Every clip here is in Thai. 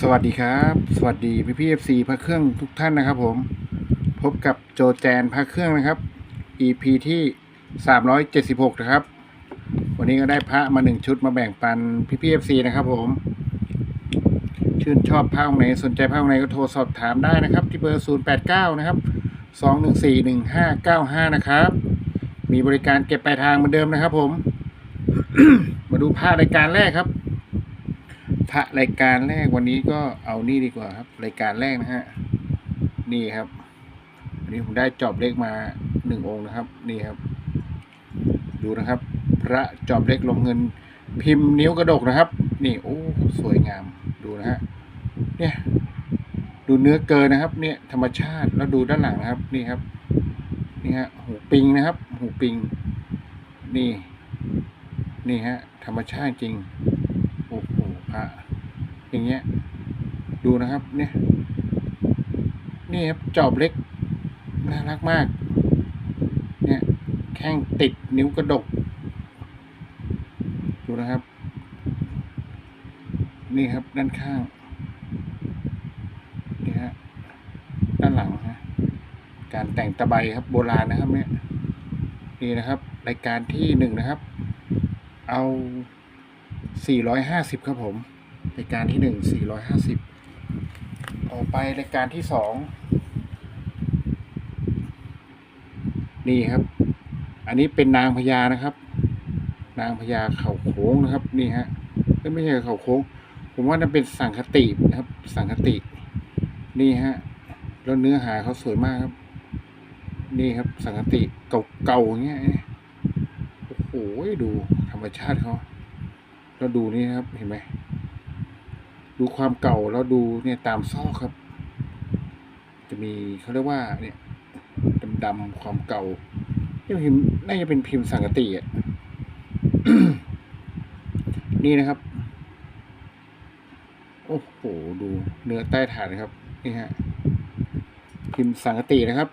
สวัสดีครับ สวัสดีพี่พี่เอฟซีพระเครื่องทุกท่านนะครับผม พบกับโจแจนพระเครื่องนะครับ EP ที่ 376 นะครับ วันนี้ก็ได้พระมาหนึ่งชุดมาแบ่งปันพี่พี่เอฟซีนะครับผม ชื่นชอบพระองค์ไหนสนใจพระองค์ไหนก็โทรสอบถามได้นะครับ ที่เบอร์ 089 นะครับ 2141595 นะครับ มีบริการเก็บปลายทางเหมือนเดิมนะครับผม มาดูพระรายการแรกครับ ระรายการแรกวันนี้ก็เอานี่ดีกว่าครับ รายการแรกนะฮะนี่ครับวันนี้ผมได้จอบเล็กมาหนึ่งองค์นะครับ นี่ครับ ดูนะครับ พระจอบเล็กลงเงิน พิมพ์นิ้วกระดกนะครับ นี่โอ้สวยงามดูนะฮะเนี่ยดูเนื้อเกินนะครับ เนี่ยธรรมชาติแล้วดูด้านหลังนะครับ นี่ครับนี่ฮะหูปิงนะครับ หูปิง นี่ นี่ฮะธรรมชาติจริงโอ้โหพระ อย่างเงี้ย ดูนะครับ เนี่ย นี่ครับจอบเล็กน่ารักมาก เนี่ย แข้งติดนิ้วกระดก ดูนะครับ นี่ครับด้านข้าง นี่ฮะ ด้านหลังฮะ การแต่งตะไบครับโบราณนะครับเนี่ย นี่นะครับ รายการที่หนึ่งนะครับ เอา 450 ครับผม รายการที่หนึ่ง450ต่อไปรายการที่สองนี่ครับ อันนี้เป็นนางพญานะครับ นางพญาเข่าโค้งนะครับ นี่ฮะไม่ใช่เข่าโค้ง ผมว่านั่นเป็นสังคตินะครับ สังคติ นี่ฮะแล้วเนื้อหาเขาสวยมากครับ นี่ครับ สังคติเก่าๆอย่าเงี้ยโอ้โหดูธรรมชาติเขาแล้วดูนี่ครับเห็นไหม ดูความเก่าแล้วดูเนี่ยตามซอกครับ จะมีเขาเรียกว่าเนี่ยดำๆความเก่านี่พิมพ์น่าจะเป็นพิมพ์สังกติอะนี่นะครับ โอ้โห ดูเนื้อใต้ฐานนะครับ นี่ฮะ พิมพ์สังกตินะครับ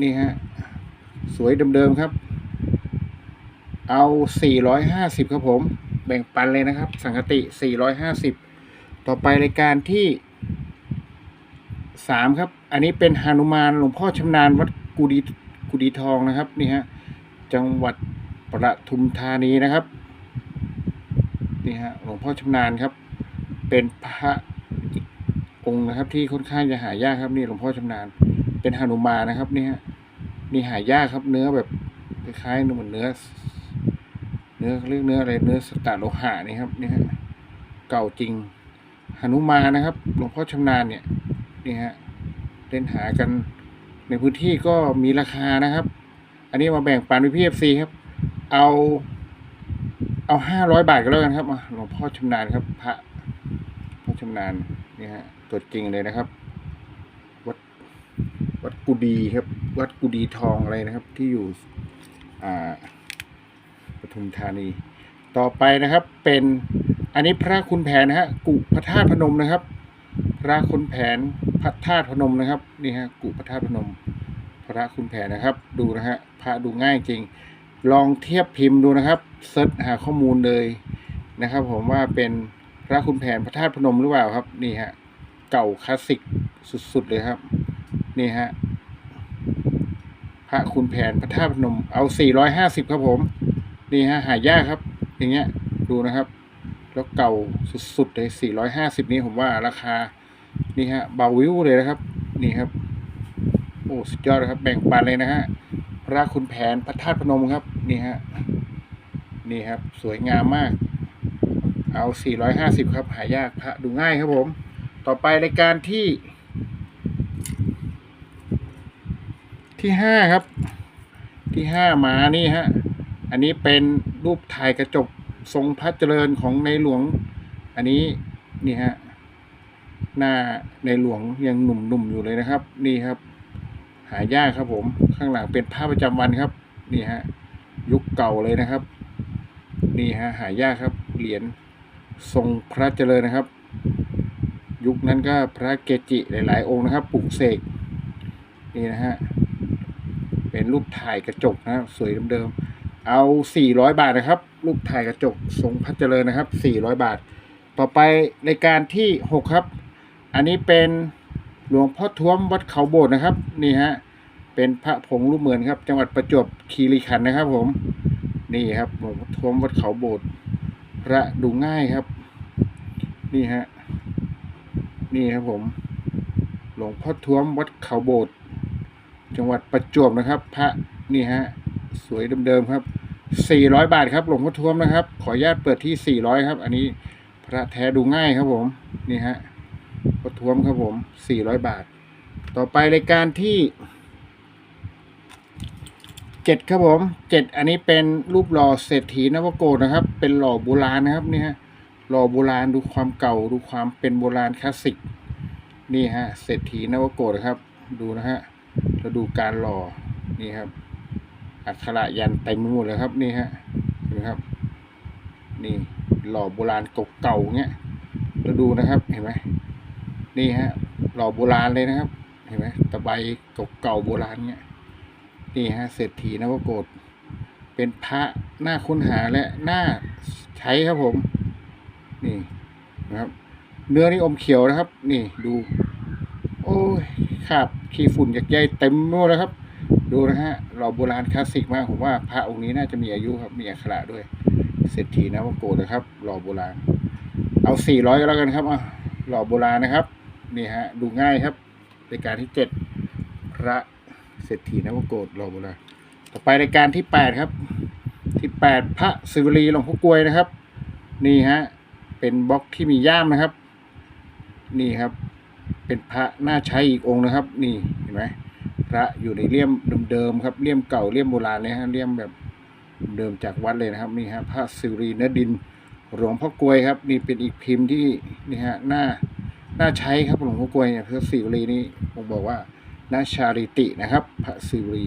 นี่ฮะ สวยเดิมๆครับ เอา 450 ครับผม แบ่งปันเลยนะครับ สังกติ 450 ต่อไปรายการที่3ครับ อันนี้เป็นฮานุมานหลวงพ่อชำนาญวัดกุดีกุดีทองนะครับนี่ฮะจังหวัดประทุมธานีนะครับนี่ฮะหลวงพ่อชำนาญครับ เป็นพระองค์นะครับ ที่ค่อนข้างจะหายากครับนี่หลวงพ่อชำนาญ เป็นฮานุมานนะครับนี่ฮะนี่หายากครับเนื้อแบบคล้ายๆเหมือนเนื้อ เนื้อเขาเรียกเนื้ออะไรเนื้อสตาร์โลหะนี่ครับนี่ฮะเก่าจริง หนุมานะครับ หลวงพ่อชำนาญเนี่ยนี่ฮะเล่นหากันในพื้นที่ก็มีราคานะครับ อันนี้มาแบ่งปันไปพี่เอฟซีครับ เอาเอาห้าร้อยบาทก็แล้วกันครับหลวงพ่อชำนาญครับ พระพ่อชำนาญนี่ฮะตัวจริงเลยนะครับ วัดวัดกุดีครับ วัดกุดีทองอะไรนะครับ ที่อยู่ อ่าปทุมธานี ต่อไปนะครับเป็นอันนี้พระคุณแผนนะฮะกุพระธาตุพนมนะครับ พระคุณแผนพระธาตุพนมนะครับนี่ฮะกุพระธาตุพนม พระคุณแผนนะครับ ดูนะฮะพระดูง่ายจริง ลองเทียบพิมพ์ดูนะครับเซิร์ชหาข้อมูลเลยนะครับ ผมว่าเป็นพระคุณแผนพระธาตุพนมหรือเปล่าครับนี่ฮะเก่าคลาสสิกสุดๆเลยครับนี่ฮะพระคุณแผนพระธาตุพนมเอา 450 ครับผม นี่ฮะ หายากครับ อย่างเงี้ยดูนะครับ แล้วเก่าสุดๆเลย450 นี้ผมว่าราคา นี่ฮะเบาวิวเลยนะครับ นี่ครับ โอ้สุดยอดนะครับ แบ่งปันเลยนะฮะพระคุณแผนพระธาตุพนมครับ นี่ฮะนี่ครับ สวยงามมาก เอา 450 ครับ หายากพระดูง่ายครับผม ต่อไปรายการที่ ที่ห้าครับ ที่ห้ามานี่ฮะ อันนี้เป็นรูปถ่ายกระจก ทรงพระเจริญของในหลวง อันนี้นี่ฮะหน้าในหลวงยังหนุ่มๆอยู่เลยนะครับ นี่ครับ หายากครับผมข้างหลังเป็นภาพประจำวันครับ นี่ฮะยุคเก่าเลยนะครับ นี่ฮะหายากครับเหรียญทรงพระเจริญนะครับ ยุคนั้นก็พระเกจิหลาย ๆ องค์นะครับปลูกเสกนี่นะฮะเป็นรูปถ่ายกระจกนะครับสวยเดิมๆ เอา 400 บาทนะครับ รูปถ่ายกระจกทรงพระเจริญนะครับ 400 บาท ต่อไปรายการที่ 6 ครับ อันนี้เป็นหลวงพ่อท้วมวัดเขาโบสถ์นะครับ นี่ฮะ เป็นพระผงรูปเหมือนครับ จังหวัดประจวบคีรีขันธ์นะครับ ผม นี่ครับหลวงพ่อท้วมวัดเขาโบสถ์พระดูง่ายครับ นี่ฮะ นี่ครับผม หลวงพ่อท้วมวัดเขาโบสถ์จังหวัดประจวบนะครับ พระนี่ฮะสวยเดิมๆครับ 400 บาทครับหลวงพ่อท้วมนะครับ ขออนุญาตเปิดที่ 400 ครับ อันนี้พระแท้ดูง่ายครับผม นี่ฮะพ่อท้วมครับผม 400 บาท ต่อไปรายการที่7ครับผม7อันนี้เป็นรูปหล่อเศรษฐีนวโกนะครับ เป็นหล่อโบราณนะครับนี่ฮะหล่อโบราณดูความเก่าดูความเป็นโบราณคลาสสิกนี่ฮะเศรษฐีนวโกศครับ ดูนะฮะแล้วดูการหล่อนี่ครับ อักขระยันเต็มหมดเลยครับนี่ฮะนไหมครับ นี่หล่อโบราณเก่าๆเงี้ยแล้วดูนะครับเห็นไหมนี่ฮะหล่อโบราณเลยนะครับ เห็นไหมตะไบเก่าๆโบราณเงี้ยนี่ฮะเศรษฐีนวโกศเป็นพระหน้าค้นหาและหน้าใช้ครับผม นี่นะครับ เนื้อนี่อมเขียวนะครับ นี่ดู โอ้ยคราบขี้ฝุ่นจากใยเต็มหมดเลยครับ ดูนะฮะหล่อโบราณคลาสสิกมากผมว่าพระองค์นี้น่าจะมีอายุครับมีอักขระด้วยเศรษฐีนวโกศนะครับหล่อโบราณ เอาสี่ร้อยก็แล้วกันครับอะหล่อโบราณนะครับนี่ฮะดูง่ายครับรายการที่เจ็ดพระเศรษฐีนวโกศหล่อโบราณต่อไปรายการที่แปดครับ ที่แปดพระศิวลีหลวงพ่อกลวยนะครับ นี่ฮะเป็นบล็อกที่มีย่ามนะครับ นี่ครับ เป็นพระน่าใช้อีกองค์นะครับ นี่เห็นไหม ระอยู่ในเลี่ยมเดิมๆครับเลี่ยมเก่าเลี่ยมโบราณเลยฮะเลี่ยมแบบเดิมจากวัดเลยนะครับนี่ฮะพระศิรีเนื้อดินหลวงพ่อกลวยครับ นี่เป็นอีกพิมพ์ที่นี่ฮะน่าน่าใช้ครับหลวงพ่อกลวยเนี่ยพระศิรีนี่ผมบอกว่านาชาริตินะครับ พระศิรี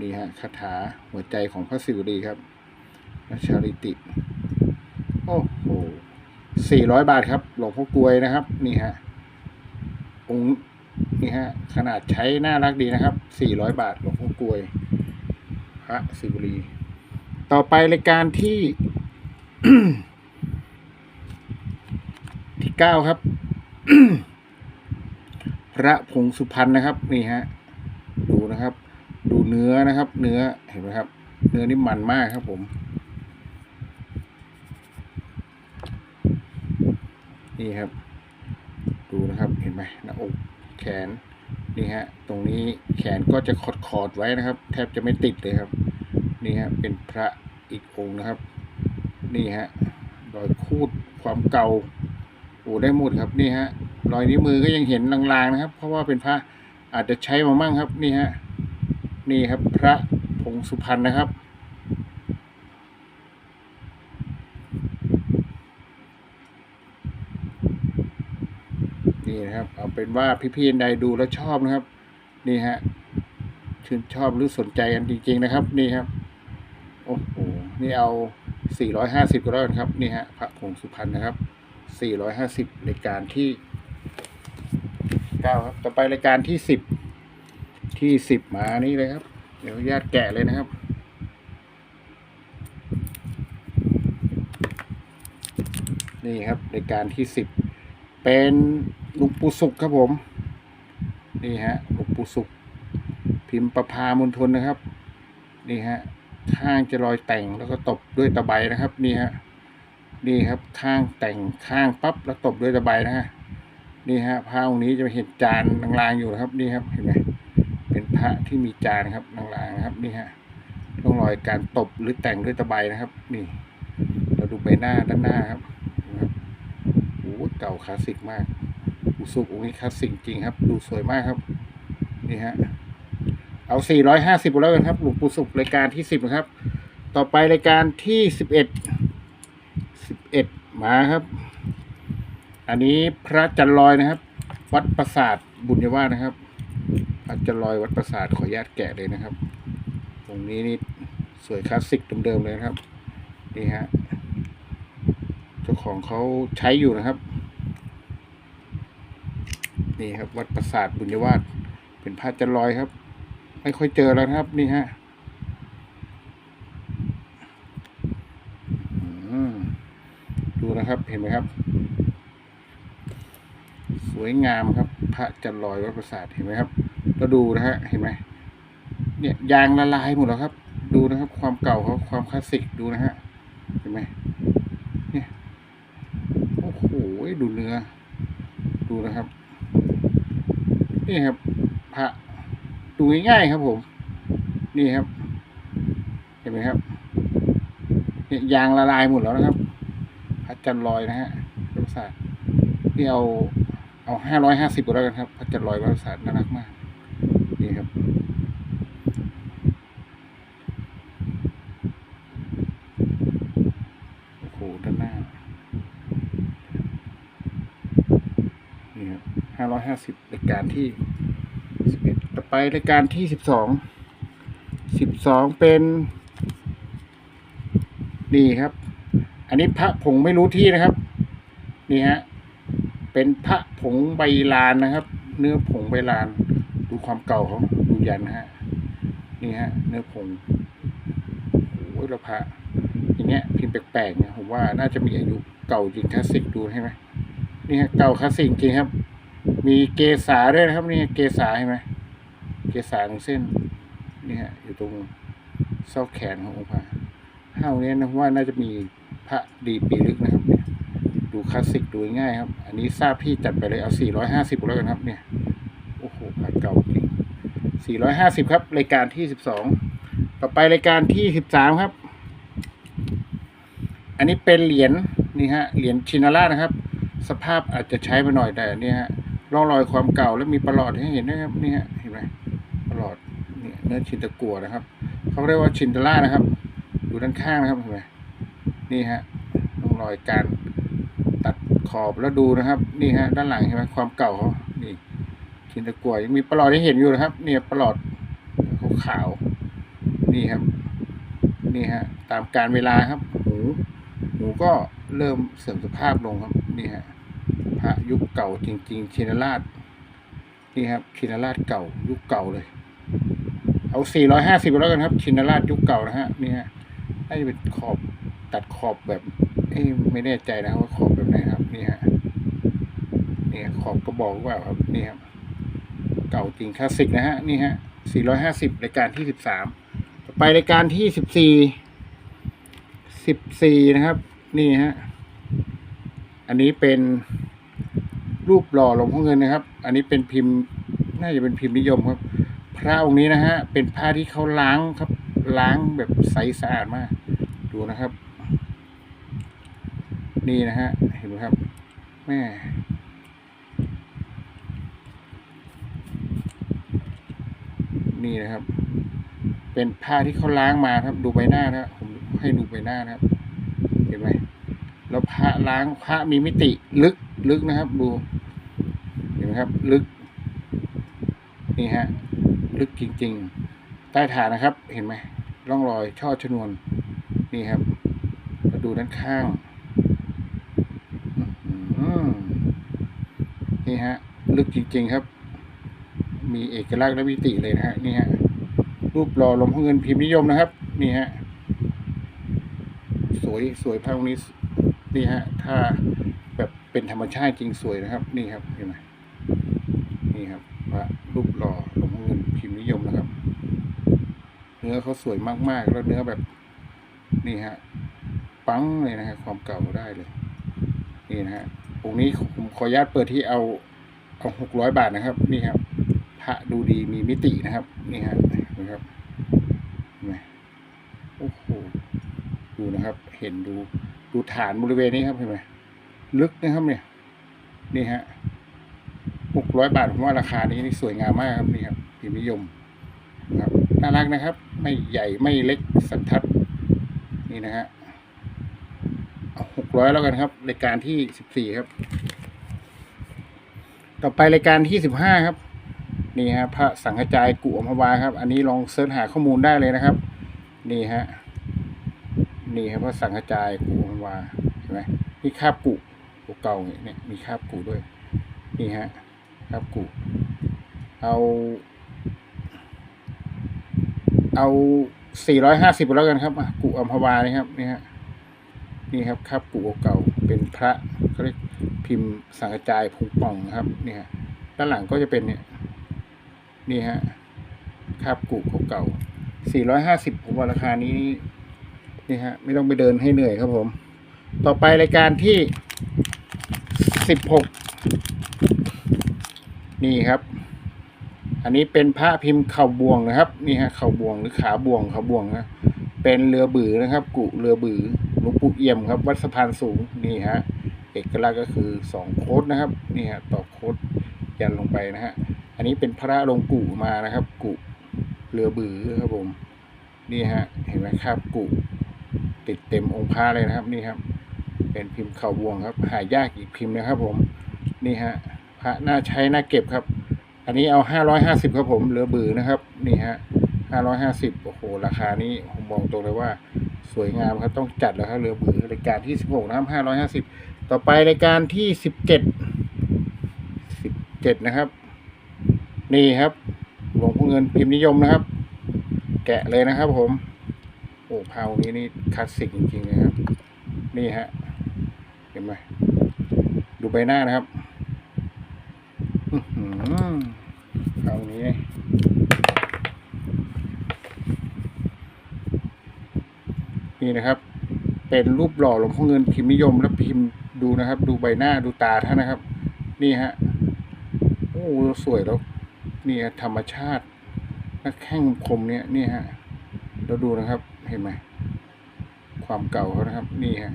นี่ฮะคาถาหัวใจของพระศิรีครับนาชาริติโอ้โหสี่ร้อยบาทครับ หลวงพ่อกลวยนะครับ นี่ฮะองค์ นี่ฮะ ขนาดใช้น่ารักดีนะครับสี่ร้อยบาทหลวงพ่อกลวยพระศิวลีต่อไปรายการที่ ที่เก้าครับ พระผงสุพรรณนะครับ นี่ฮะ ดูนะครับ ดูเนื้อนะครับ เนื้อเห็นไหมครับ เนื้อนี่มันมากครับผมนี่ครับ ดูนะครับ เห็นไหมหน้าอก แขนนี่ฮะตรงนี้แขนก็จะขอดขอดๆไว้นะครับ แทบจะไม่ติดเลยครับ นี่ฮะเป็นพระอีกองค์นะครับ นี่ฮะรอยคูดความเก่าโอ้ได้หมดครับนี่ฮะรอยนิ้วมือก็ยังเห็นลางๆนะครับ เพราะว่าเป็นพระอาจจะใช้มามั่งครับ นี่ฮะนี่ครับพระผงสุพรรณนะครับ นะครับ เอาเป็นว่าพี่ๆใดดูแล้วชอบนะครับ นี่ฮะชื่นชอบหรือสนใจกันจริง ๆ นะครับ นี่ครับโอ้โหนี่เอา 450ก็แล้วกันครับ นี่ฮะพระผงสุพรรณนะครับ 450รายการที่9ครับ ต่อไปรายการที่ 10 ที่ 10 มานี่เลยครับ เดี๋ยวญาติแกะเลยนะครับนี่ครับรายการที่ 10 เป็น หลุงปู่สุขครับผม นี่ฮะหลุงปู่สุข พิมพ์ประพามณฑลนะครับ นี่ฮะข้างจะรอยแต่งแล้วก็ตบด้วยตะไบนะครับ นี่ฮะนี่ครับข้างแต่งข้างปั๊บแล้วตบด้วยตะไบนะฮะนี่ฮะพระองค์นี้จะเห็นจานลางๆอยู่นะครับ นี่ครับเห็นไหมเป็นพระที่มีจานครับลางๆนะครับ นี่ฮะร่องรอยการตบหรือแต่งด้วยตะไบนะครับ นี่ เราดูใบหน้าด้านหน้าครับครับโอ้โหเก่าคลาสสิกมาก สุกองค์นี้คลาสสิกจริงครับ ดูสวยมากครับ นี่ฮะ เอา 450แล้วกันครับ หลวงปู่สุขรายการที่ 10 นะครับ ต่อไปรายการที่ 11 11 มาครับ อันนี้พระจันลอยนะครับ วัดปราสาทบุญยวาสนะครับพระจันลอยวัดปราสาทขออนุญาตแกะเลยนะครับ ตรงนี้นี่สวยคลาสสิกเดิมๆเลยนะครับ นี่ฮะ เจ้าของเขาใช้อยู่นะครับ นี่ครับ วัดปราสาทบุญยวาสเป็นพระจันลอยครับ ไม่ค่อยเจอแล้วครับ นี่ฮะดูนะครับเห็นไหมครับ สวยงามครับ พระจันลอยวัดประสาทเห็นไหมครับแล้วดูนะฮะเห็นไหมเนี่ยยางละลายหมดแล้วครับ ดูนะครับ ความเก่าเขาความคลาสสิกดูนะฮะเห็นไหมเนี่ยโอ้โหดูเนื้อดูนะครับ นี่ครับพระดูง่ายๆครับผม นี่ครับ เห็นไหมครับเนี่ยยางละลายหมดแล้วนะครับพระจันทร์ลอยนะฮะวัดประสาทนี่เอาเอาห้าร้อยห้าสิบก็แล้วกันครับพระจันทร์ลอยวัดประสาทน่ารักมากนี่ครับ โอ้โห ด้านหน้า นี่ครับห้าร้ อยห้าสิบรายการที่สิบเอ็ดต่อไปรายการที่สิบสองสิบสองเป็นนี่ครับ อันนี้พระผงไม่รู้ที่นะครับ นี่ฮะเป็นพระผงใบลานนะครับ เนื้อผงใบลาน ดูความเก่าเขาดูยันนะฮะนี่ฮะ เนื้อผงโอ้ยเราพระอย่างเงี้ยพิมพ์แปลกๆเนี่ยผมว่าน่าจะมีอายุเก่าจริงคลาสสิกดูใช่ไหมนี่ฮะเก่าคลาสสิกจริงครับ มีเกสาด้วยนะครับนี่เกสาเห็นไหมเกสาหนึ่งเส้นนี่ฮะอยู่ตรงซอกแขนขององค์พระห้าองค์เนี้นะว่าน่าจะมีพระดีปีลึกนะครับเนี่ยดูคลาสสิกดูง่ายครับ อันนี้ทราบพี่จัดไปเลยเอา 450แล้วกันครับ เนี่ยโอ้โหพระเก่าจริง450 ครับ รายการที่ 12 ต่อไปรายการที่ 13 ครับ อันนี้เป็นเหรียญนี่ฮะเหรียญชินารานะครับ สภาพอาจจะใช้ไปหน่อยแต่เนี่ยฮะ ร่องรอยความเก่าแล้วมีประหลอดให้เห็นนะครับนี่ฮะเห็นไหมประหลอดเนี่ยเนื้อชินตะกัวนะครับเขาเรียกว่าชินตาร่านะครับดูด้านข้างนะครับเห็นไหมนี่ฮะร่องรอยการตัดขอบแล้วดูนะครับ นี่ฮะด้านหลังเห็นไหมความเก่าเขานี่ชินตะกัวยังมีประหลอดให้เห็นอยู่นะครับ เนี่ยประหลอดขาวนี่ครับ นี่ฮะตามการเวลาครับหูหูก็เริ่มเสื่อมสภาพลงครับนี่ฮะ พระยุคเก่าจริง ๆ ชินราชนี่ครับชินราชเก่ายุคเก่าเลย เอา 450แล้วกันครับ ชินราชยุคเก่านะฮะนี่ฮะน่าจะเป็นขอบตัดขอบแบบไม่แน่ใจนะว่าขอบแบบไหนครับนี่ฮะนี่ขอบกระบอกว่าครับนี่ครับเก่าจริงคลาสสิกนะฮะนี่ฮะ 450รายการที่ 13 ไปรายการที่ 14 14 นะครับ นี่ฮะ อันนี้เป็นรูปหล่อหลวงพ่อเงินนะครับ อันนี้เป็นพิมพ์น่าจะเป็นพิมพ์นิยมครับ พระองค์นี้นะฮะเป็นผ้าที่เขาล้างครับ ล้างแบบใสสะอาดมาก ดูนะครับ นี่นะฮะเห็นไหมครับแม่นี่นะครับ เป็นผ้าที่เขาล้างมาครับ ดูใบหน้านะครับผมให้ดูใบหน้านะครับ เห็นไหม แล้วผ้าล้างผ้ามีมิติลึกลึกนะครับ ดูเห็นไหมครับ ลึก นี่ฮะ ลึกจริง ๆ ใต้ฐานนะครับ เห็นไหมร่องรอยช่อชนวน นี่ครับมาดูด้านข้างนี่ฮะ ลึกจริง ๆครับ มีเอกลักษณ์และมิติเลยนะฮะนี่ฮะรูปหล่อหลวงพ่อเงินพิมพ์นิยมนะครับ นี่ฮะ สวยสวยภาพตรงนี้ นี่ฮะ ถ้าแบบเป็นธรรมชาติจริงสวยนะครับ นี่ครับเห็นไหมนี่ครับพระรูปหล่อหลวงพ่อเงินพิมพ์นิยมนะครับ เนื้อเขาสวยมากๆ แล้วเนื้อแบบนี่ฮะปังเลยนะฮะความเก่าได้เลย นี่นะฮะองค์นี้ผมขออนุญาตเปิดที่เอาเอาหกร้อยบาทนะครับ นี่ครับพระดูดีมีมิตินะครับ นี่ฮะนะครับเห็นไหมโอ้โหดูนะครับ เห็นดู ดูฐานบริเวณนี้ครับเห็นไหมลึกนะครับเนี่ย นี่ฮะหกร้อยบาทผมว่าราคานี้นี่สวยงามมากครับนี่ครับพิมพ์นิยมนะครับน่ารักนะครับ ไม่ใหญ่ไม่เล็กสันทัด นี่นะฮะหกร้อยแล้วกันครับรายการที่สิบสี่ครับ ต่อไปรายการที่สิบห้าครับ นี่ฮะพระสังฆจายกุอมพวาครับ อันนี้ลองเสิร์ชหาข้อมูลได้เลยนะครับ นี่ฮะ นี่ครับพระสังฆจายกุอัมพวาเห็นไหมนี่คาบกุกุเก่าเนี่ยมีคาบกุด้วย นี่ฮะคาบกุเอา เอาสี่ร้อยห้าสิบแล้วกันครับกุอัมพวานี่ครับนี่ฮะนี่ครับคาบกุเก่าเป็นพระเขาเรียกพิมพ์สังกระจายพุงป่องครับนี่ฮะด้านหลังก็จะเป็นเนี่ยนี่ฮะคาบกุเก่าๆ450ผมว่าราคานี้ นี่ฮะไม่ต้องไปเดินให้เหนื่อยครับผม ต่อไปรายการที่16นี่ครับ อันนี้เป็นพระพิมพ์เข่าบวงนะครับ นี่ฮะเข่าบวงหรือขาบวงขาบวงนะเป็นเรือบือนะครับ กุเรือบือหลวงปู่เอี่ยมครับ วัดสะพานสูงนี่ฮะเอกลักษณ์ก็คือสองโคดนะครับนี่ฮะต่อโคดยันลงไปนะฮะอันนี้เป็นพระลงกุมานะครับ กุเรือบือครับผม นี่ฮะ เห็นไหมครับกุ ติดเต็มองค์พระเลยนะครับนี่ครับ เป็นพิมพ์เข่าบวงครับ หายากอีกพิมพ์นะครับ ผมนี่ฮะพระน่าใช้น่าเก็บครับ อันนี้เอาห้าร้อยห้าสิบครับผมเรือบือนะครับ นี่ฮะห้าร้อยห้าสิบโอ้โหราคานี้ผมมองตรงเลยว่าสวยงามครับต้องจัดแล้วครับเรือบือรายการที่สิบหกนะครับห้าร้อยห้าสิบต่อไปรายการที่สิบเจ็ดสิบเจ็ดนะครับ นี่ครับหลวงพ่อเงินพิมพ์นิยมนะครับ แกะเลยนะครับผม อ้เผานี้นี่คลาสสิกจริงๆนะครับ นี่ฮะ เห็นไหมดูใบหน้านะครับอือหือเอานี้นี่นะครับ เป็นรูปหล่อหลวงพ่อเงินพิมพ์นิยมแล้วพิมพ์ดูนะครับ ดูใบหน้าดูตาท่านนะครับ นี่ฮะโอ้สวยแล้วนี่ธรรมชาตินักแข้งคมเนี่ยนี่ฮะเราดูนะครับ เห็นไหมความเก่าเขานะครับ นี่ฮะ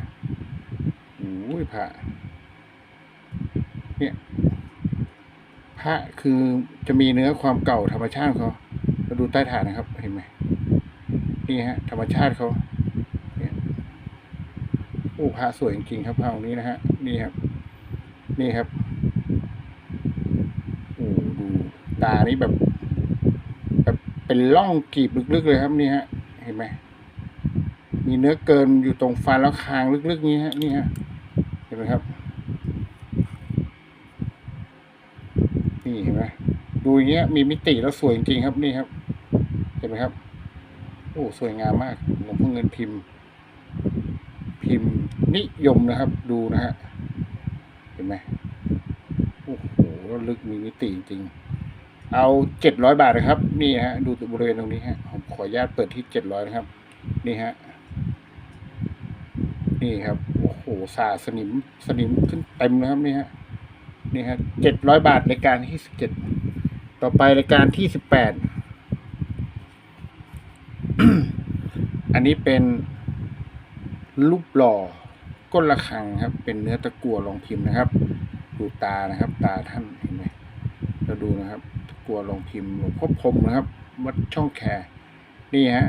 โอ้ยพระเนี่ยพระคือจะมีเนื้อความเก่าธรรมชาติเขาเราดูใต้ฐานนะครับ เห็นไหมนี่ฮะ ธรรมชาติเขาเนี่ยโอ้พระสวยจริงครับพระองค์นี้นะฮะนี่ครับ นี่ครับโอ้ดูตานี่แบบ แบบเป็นร่องกีบลึกๆเลยครับนี่ฮะ เห็นไหม มีเนื้อเกินอยู่ตรงฟันแล้วคางลึกๆนี้ฮะนี่ฮะเห็นไหมครับ นี่เห็นไหมดูอย่างเงี้ยมีมิติแล้วสวยจริงครับนี่ครับ เห็นไหมครับโอ้สวยงามมากหลวงพ่อเงินพิมพ์ พิมพ์นิยมนะครับ ดูนะฮะเห็นไหมโอ้โหลึกมีมิติจริงเอาเจ็ดร้อยบาทนะครับ นี่ฮะดูบริเวณตรงนี้ฮะผมขออนุญาตเปิดที่เจ็ดร้อยนะครับ นี่ฮะ นี่ครับ โอ้โหสาสนิมสนิมขึ้นเต็มนะครับนี่ฮะนี่ฮะเจ็ดร้อยบาทรายการที่สิบเจ็ดต่อไปรายการที่สิบแปดอันนี้เป็นรูปหล่อก้นระฆังครับ เป็นเนื้อตะกั่วลองพิมพ์นะครับ ดูตานะครับ ตาท่านเห็นไหมเราดูนะครับตะกั่วลองพิมพ์หลวงพ่อพรมนะครับ วัดช่องแคนี่ฮะ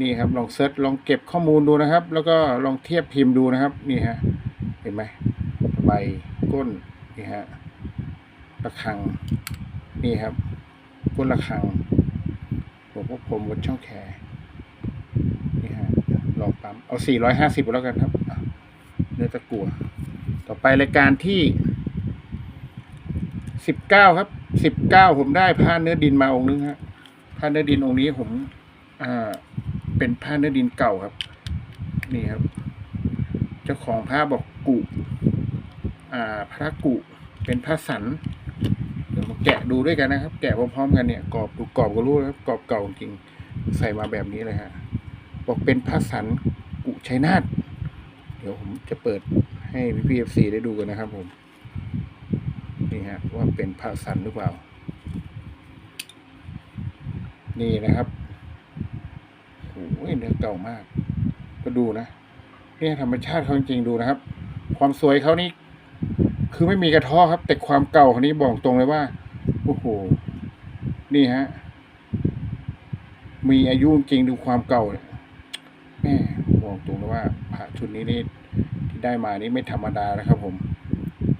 นี่ครับลองเซิร์ชลองเก็บข้อมูลดูนะครับ แล้วก็ลองเทียบพิมพ์ดูนะครับ นี่ฮะเห็นไหมใบก้นนี่ฮะระฆังนี่ครับ ก้นระฆังหลวพ่อพรหมวัดช่องแคร์นี่ฮะลองปั๊มเอาสี่ร้อยห้าสิบแล้วกันครับเนื้อตะกั่วต่อไปรายการที่สิบเก้าครับสิบเก้าผมได้ผ้าเนื้อดินมาองค์นึงฮะผ้าเนื้อดินองค์นี้ผมอ่า เป็นผ้าเนื้อดินเก่าครับ นี่ครับ เจ้าของผ้าบอกกุอ่าพระกุเป็นพระสันเดี๋ยวมาแกะดูด้วยกันนะครับ แกะพร้อมๆกันเนี่ยกรอบดูกรอบก็รู้แล้วกรอบเก่าจริงใส่มาแบบนี้เลยฮะบอกเป็นพระสันกุชัยนาทเดี๋ยวผมจะเปิดให้พี่พีเอฟซีได้ดูกันนะครับผมนี่ฮะว่าเป็นพระสันหรือเปล่า นี่นะครับ โอ้ยเนื้อเก่ามาก ก็ดูนะเนี่ยธรรมชาติเขาจริงๆดูนะครับ ความสวยเขานี่คือไม่มีกระท้อครับ แต่ความเก่าคนนี้บอกตรงเลยว่าโอ้โหนี่ฮะมีอายุจริงดูความเก่าเนี่ยแม่บอกตรงเลยว่าพระชุดนี้นี่ที่ได้มานี่ไม่ธรรมดานะครับ ผม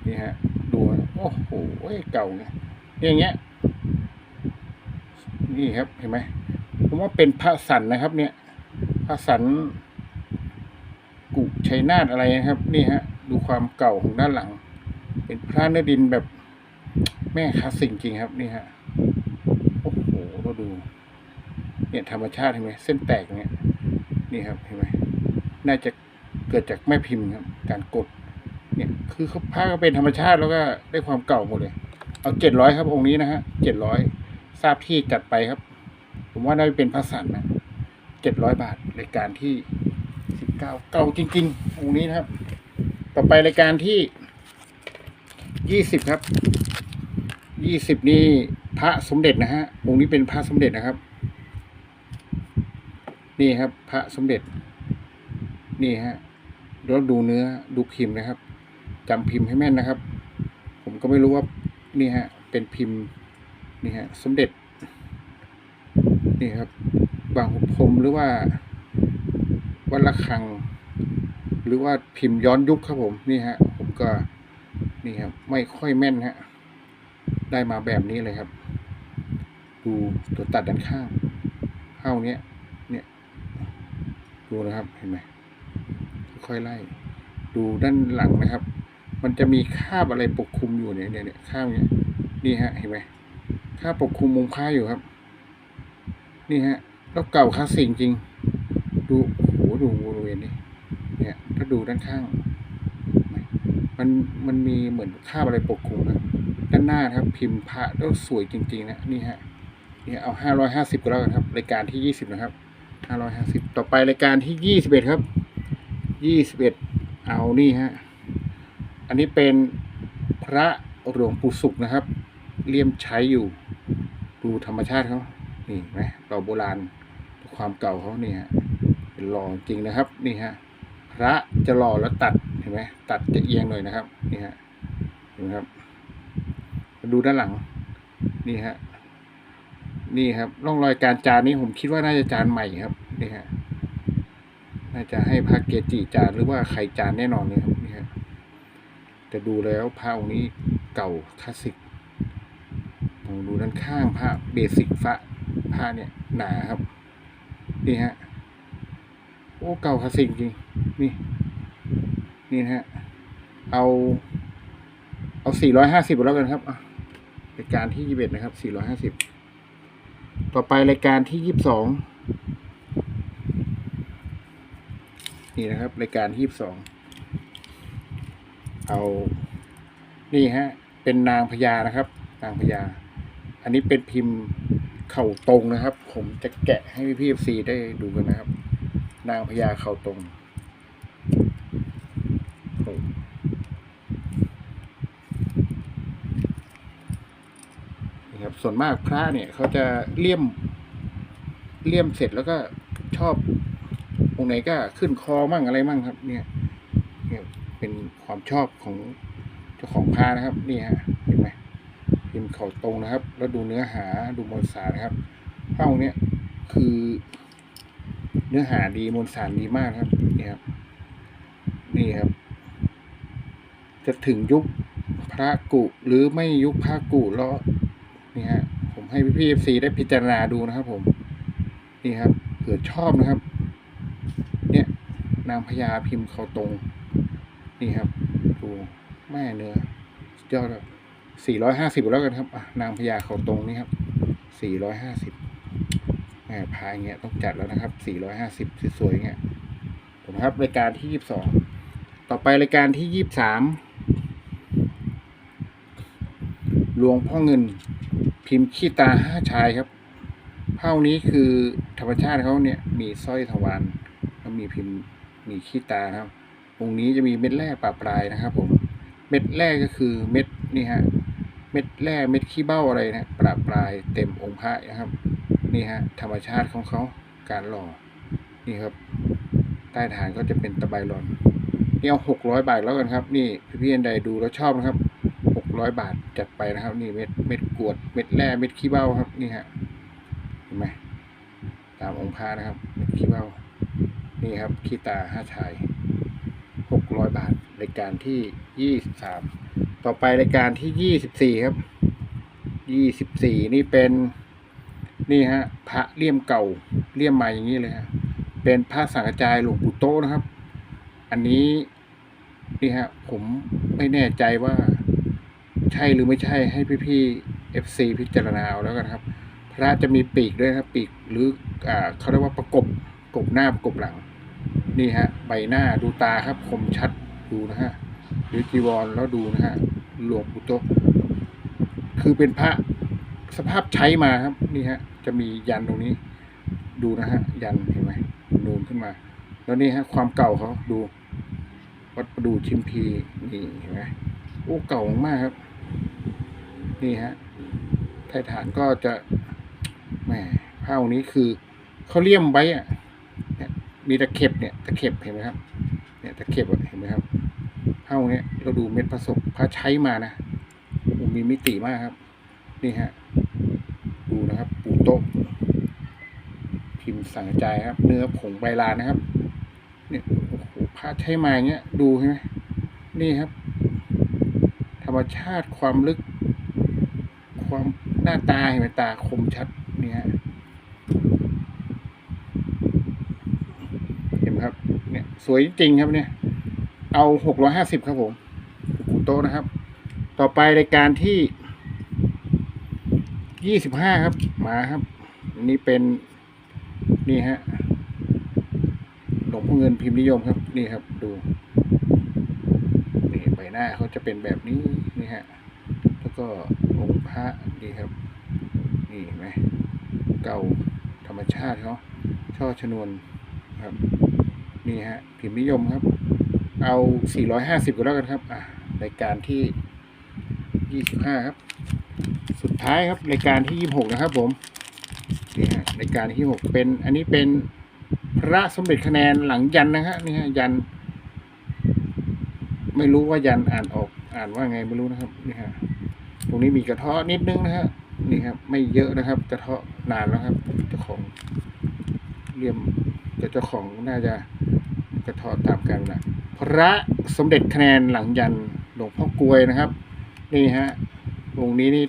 นี่ฮะดูโอ้โหเก่าเนี่ยอย่างเงี้ยนี่ครับเห็นไหม ผมว่าเป็นพระสันนะครับ เนี่ยพระสันกุชัยนาทอะไรนะครับ นี่ฮะ ดูความเก่าของด้านหลัง เป็นพระเนื้อดินแบบแม่คลาสสิกจริงครับ นี่ฮะโอ้โหเราดู เนี่ยธรรมชาติเห็นไหมเส้นแตกเนี่ย นี่ครับเห็นไหมน่าจะเกิดจากแม่พิมพ์ครับ การกด เนี่ย คือเขาพระก็เป็นธรรมชาติแล้วก็ได้ความเก่าหมดเลย เอาเจ็ดร้อยครับองค์นี้นะฮะเจ็ดร้อยทราบที่จัดไปครับ ผมว่าได้เป็นพระสันนะเจ็ดร้อยบาทรายการที่สิบเก้าเก่าจริงๆองค์นี้นะครับ ต่อไปรายการที่ยี่สิบครับยี่สิบนี่พระสมเด็จนะฮะองค์นี้เป็นพระสมเด็จนะครับ นี่ครับ พระสมเด็จ นี่ฮะแล้วดูเนื้อดูพิมพ์นะครับจำพิมพ์ให้แม่นนะครับ ผมก็ไม่รู้ว่านี่ฮะเป็นพิมพ์นี่ฮะสมเด็จ นี่ครับบางหุพรมหรือว่าวัดระฆัง หรือว่าพิมพ์ย้อนยุคครับผมนี่ฮะผมก็นี่ครับไม่ค่อยแม่นฮะได้มาแบบนี้เลยครับ ดูตัวตัดด้านข้างเข้าเนี้ยเนี่ยดูนะครับเห็นไหมค่อยๆไล่ ดูด้านหลังนะครับ มันจะมีคาบอะไรปกคลุมอยู่เนี่ยเนี่ยเนี่ยคราบเนี้ยนี่ฮะเห็นไหมคาบปกคลุมมุมผ้าอยู่ครับ นี่ฮะแล้วเก่าคลาสสิกจริง ดูโอ้โหดูบริเวณนี้เนี่ยถ้าดูด้านข้าง มันมันมีเหมือนคาบอะไรปกคลุมนะด้านหน้าครับ พิมพ์พระแล้วสวยจริง ๆ นะนี่ฮะเนี่ยเอาห้าร้อยห้าสิบก็แล้วกันครับรายการที่ยี่สิบนะครับห้าร้อยห้าสิบต่อไปรายการที่ยี่สิบเอ็ดครับยี่สิบเอ็ดเอานี่ฮะอันนี้เป็นพระหลวงปู่สุขนะครับ เลี่ยมใช้อยู่ ดูธรรมชาติเขา นี่ไหมต่อโบราณความเก่าเขาเนี่ฮะเป็นหล่อจริงนะครับ นี่ฮะพระจะหล่อแล้วตัดเห็นไหมตัดจะเอียงหน่อยนะครับนี่ฮะเห็นไหมครับมาดูด้านหลัง นี่ฮะนี่ครับร่องรอยการจานนี้ผมคิดว่าน่าจะจานใหม่ครับ นี่ฮะน่าจะให้พระเกจิจานหรือว่าใครจานแน่นอนเลยครับนี่ฮะแต่ดูแล้วพระองค์นี้เก่าคลาสสิกลองดูด้านข้างพระเบสิกพระ ผ้าเนี่ยหนาครับ นี่ฮะ โอ้เก่าคลาสสิกจริง นี่ นี่ฮะ เอา เอาสี่ร้อยห้าสิบแล้วกันครับรายการที่ยี่สิบเอ็ดนะครับสี่ร้อยห้าสิบต่อไปรายการที่ยี่สิบสองนี่นะครับรายการที่ยี่สิบสองเอานี่ฮะ เป็นนางพญานะครับ นางพญา อันนี้เป็นพิมพ์ เข่าตรงนะครับ ผมจะแกะให้พี่พีซีได้ดูกันนะครับ นางพญาเข่าตรงนี่ครับส่วนมากพระเนี่ยเขาจะเลี่ยมเลี่ยมเสร็จแล้วก็ชอบองค์ไหนก็ขึ้นคอมั่งอะไรมั่งครับ เนี่ยเนี่ยเป็นความชอบของเจ้าของพระนะครับ นี่ฮะ พิมพ์เข่าตรงนะครับ แล้วดูเนื้อหาดูมวลสารนะครับพระองค์เนี้ยคือ เนื้อหาดีมวลสารดีมากครับนี่ครับนี่ครับ จะถึงยุคพระกุหรือไม่ยุคพระกุแล้วนี่ฮะผมให้พี่พีเอฟซีได้พิจารณาดูนะครับ ผม นี่ครับเผื่อชอบนะครับ เนี่ยนางพญาพิมพ์เขาตรง นี่ครับ ดูแม่เนื้อยอดครับ สี่ร้อยห้าสิบแล้วกันครับนางพญาเขาตรงนี่ครับสี่ร้อยห้าสิบแม่พายเงี้ยต้องจัดแล้วนะครับสี่ร้อยห้าสิบสวยๆเงี้ยผมครับรายการที่ยี่สิบสองต่อไปรายการที่ยี่สิบสามหลวงพ่อเงินพิมพ์ขี้ตาห้าชายครับเผ่านี้คือธรรมชาติเขาเนี่ย มีสร้อยทวารแล้วมีพิมพ์มีขี้ตาครับองค์นี้จะมีเม็ดแร่ปลาปลายนะครับผมเม็ดแร่ก็คือเม็ดนี่ฮะ เม็ดแร่เม็ดขี้เบ้าอะไรนะปลาปลายเต็มองค์พระนะครับ นี่ฮะธรรมชาติของเขาการหล่อนี่ครับ ใต้ฐานก็จะเป็นตะไบหลอนนี่เอาหกร้อยบาทแล้วกันครับ นี่พี่พี่อันใดดูแล้วชอบนะครับหกร้อยบาทจัดไปนะครับ นี่เม็ดเม็ดกวด เม็ดแร่เม็ดขี้เบ้าครับ นี่ฮะเห็นไหมตามองค์พระนะครับเม็ดขี้เบ้านี่ครับขี้ตาห้าชายหกร้อยบาทรายการที่ยี่สิบสาม ต่อไปรายการที่ยี่สิบสี่ครับ ยี่สิบสี่นี่เป็นนี่ฮะพระเลี่ยมเก่าเลี่ยมใหมาอย่างนี้เลยฮะเป็นพระสังฆจายหลวงปู่โตนะครับ อันนี้นี่ฮะผมไม่แน่ใจว่าใช่หรือไม่ใช่ให้พี่ๆเอฟซีพิจารณาเอาแล้วกันครับ พระจะมีปีกด้วยครับ ปีกหรืออ่าเขาเรียกว่าประกบประกบหน้าประกบหลัง นี่ฮะ ใบหน้าดูตาครับคมชัดดูนะฮะหรือจีวรแล้วดูนะฮะ หลวงปู่โตคือเป็นพระสภาพใช้มาครับ นี่ฮะ จะมียันตรงนี้ ดูนะฮะ ยันเห็นไหมนูนขึ้นมา แล้วนี่ฮะ ความเก่าเขาดู วัดประดูชิมพีนี่เห็นไหมโอ้เก่ามากครับ นี่ฮะไทยฐานก็จะแหมผ้าองค์นี้คือเขาเลี่ยมไว้อะเนี่ยมีตะเข็บเนี่ยตะเข็บเห็นไหมครับ เนี่ยตะเข็บเห็นไหมครับ้าองค์นี้เราดูเม็ดผสมพระใช้มานะมีมิติมากครับ นี่ฮะ ดูนะครับ ปูโต๊ะ พิมพ์สั่งใจครับ เนื้อผงใบลานนะครับ เนี่ยโอ้โหพระใช้มาอย่างเงี้ย ดูใช่ไหมนี่ครับ ธรรมชาติความลึก ความหน้าตาเห็นไหมตาคมชัดนี่ฮะเห็นครับ เนี่ย สวยจริงครับเนี่ย เอาหกร้อยห้าสิบครับผมกูโตนะครับ ต่อไปรายการที่ยี่สิบห้าครับมาครับนนี้เป็นนี่ฮะหลวงพ่อเงินพิมพ์นิยมครับ นี่ครับ ดูนี่ใบหน้าเขาจะเป็นแบบนี้นี่ฮะแล้วก็องค์พระนี่ครับ นี่เห็นไหมเก่าธรรมชาติเขาช่อชนวนครับ นี่ฮะพิมพ์นิยมครับ เอา 450ก็แล้วกันครับอะรายการที่ 25 ครับ สุดท้ายครับรายการที่ 26 นะครับ ผมนี่ฮะรายการที่ 6 เป็น อันนี้เป็นพระสมเด็จคะแนนหลังยันนะฮะนี่ฮะยัน ไม่รู้ว่ายันอ่านออกอ่านว่าไงไม่รู้นะครับนี่ฮะตรงนี้มีกระเทาะนิดนึงนะฮะนี่ครับ ไม่เยอะนะครับ กระเทาะนานแล้วครับเจ้าของเลี่ยมเจ้าของน่าจะ กระเทาะตามกันนะพระสมเด็จคะแนนหลังยันหลวงพ่อกลวยนะครับ นี่ฮะองค์นี้นี่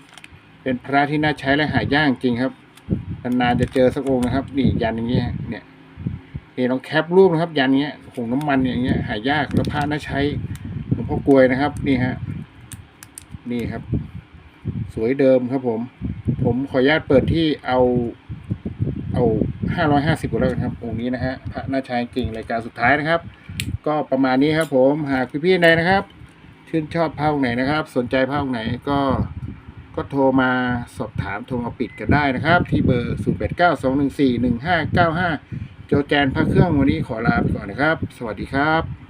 เป็นพระที่น่าใช้และหายากจริงครับนานๆจะเจอสักองค์นะครับ นี่ยันอย่างเงี้ยเนี่ยนี่ลองแคปรูปนะครับ ยันเงี้ยผงน้ำมันอย่างเงี้ยหายากแล้วพระน่าใช้หลวงพ่อกลวยนะครับ นี่ฮะนี่ครับ สวยเดิมครับผม ผมขออนุญาตเปิดที่เอาเอา ห้าร้อยห้าสิบก็แล้วกันครับองค์นี้นะฮะพระน่าใช้จริงรายการสุดท้ายนะครับ ก็ประมาณนี้ครับผมหากพี่ๆใดนะครับ ชื่นชอบภาคไหนนะครับ สนใจภาคไหนก็ก็โทรมาสอบถามโทรมาปิดกันได้นะครับ ที่เบอร์ 0 8 9 2 1 4 1 5 9 5 โจแจนพระเครื่องวันนี้ขอลาไปก่อนนะครับ สวัสดีครับ